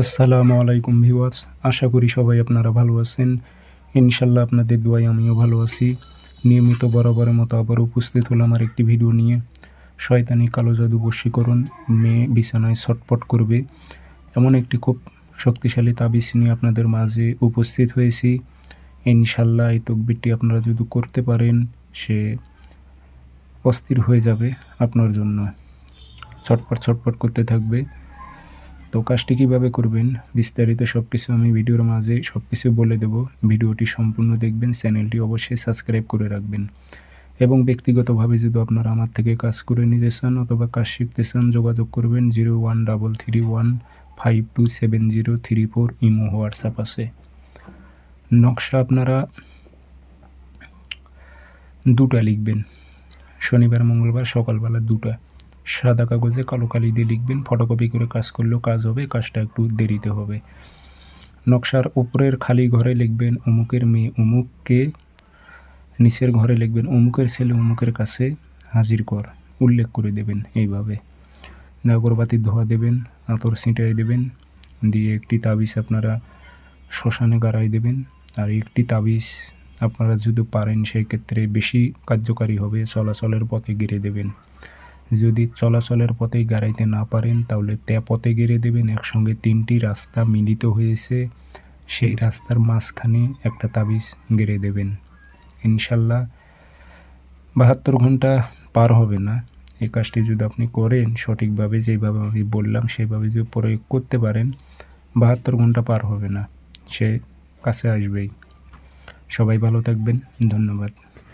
আসসালামু আলাইকুম ভিওয়ার্স আশা করি সবাই আপনারা ভালো আছেন। ইনশাল্লাহ আপনাদের দোয়ায় আমিও ভালো আছি। নিয়মিত বরাবরের মতো আবার উপস্থিত হলাম আর একটি ভিডিও নিয়ে। শয়তানি কালো জাদু বশীকরণ মেয়ে বিছানায় ছটপট করবে। এমন একটি খুব শক্তিশালী তাবিজ নিয়ে আপনাদের মাঝে উপস্থিত হয়েছি। ইনশাল্লাহ এই তকবিরটি আপনারা যদি করতে পারেন, সে অস্থির হয়ে যাবে আপনার জন্য। ছটপট ছটপট করতে থাকবে। তো কাজটি কীভাবে করবেন বিস্তারিত সব কিছু আমি ভিডিওর মাঝে সব কিছু বলে দেব। ভিডিওটি সম্পূর্ণ দেখবেন, চ্যানেলটি অবশ্যই সাবস্ক্রাইব করে রাখবেন। এবং ব্যক্তিগতভাবে যদি আপনারা আমার থেকে কাজ করে নিতে চান অথবা কাজ শিখতে চান, যোগাযোগ করবেন zero one double three one five two seven zero three four Imo WhatsApp আছে। নকশা আপনারা দুটা লিখবেন। শনিবার, মঙ্গলবার, সকালবেলা দুটা। সাদা কাগজে কালো কালি দিয়ে লিখবেন, ফটোকপি করে কাজ করলেও কাজ হবে কাজটা একটু দেরিতে হবে। নকশার উপরের খালি ঘরে লিখবেন, অমুকের মেয়ে অমুককে নিচের ঘরে লিখবেন, অমুকের ছেলে অমুকের কাছে হাজির কর। উল্লেখ করে দেবেন এইভাবে। আগরবাতির ধোয়া দেবেন, আতর ছিটাই দেবেন, দিয়ে একটি তাবিজ আপনারা শ্মশানে গাড়াই দেবেন। আর একটি তাবিজ আপনারা যদি পারেন, সেই ক্ষেত্রে বেশি কার্যকারী হবে, চলাচলের পথে গিরে দেবেন। যদি চলাচলের পথে গাড়াইতে না পারেন, তাহলে তে পথে গেড়ে দেবেন। একসঙ্গে তিনটি রাস্তা মিলিত হয়েছে। সেই রাস্তার মাঝখানে একটা তাবিজ গেড়ে দেবেন। ইনশাল্লাহ বাহাত্তর ঘণ্টা পার হবে না। এই কাজটি যদি আপনি করেন, সঠিকভাবে যেভাবে আমি বললাম, সেভাবে যদি প্রয়োগ করতে পারেন, বাহাত্তর ঘণ্টা পার হবে না। সে কাছে আসবেই। সবাই ভালো থাকবেন। ধন্যবাদ।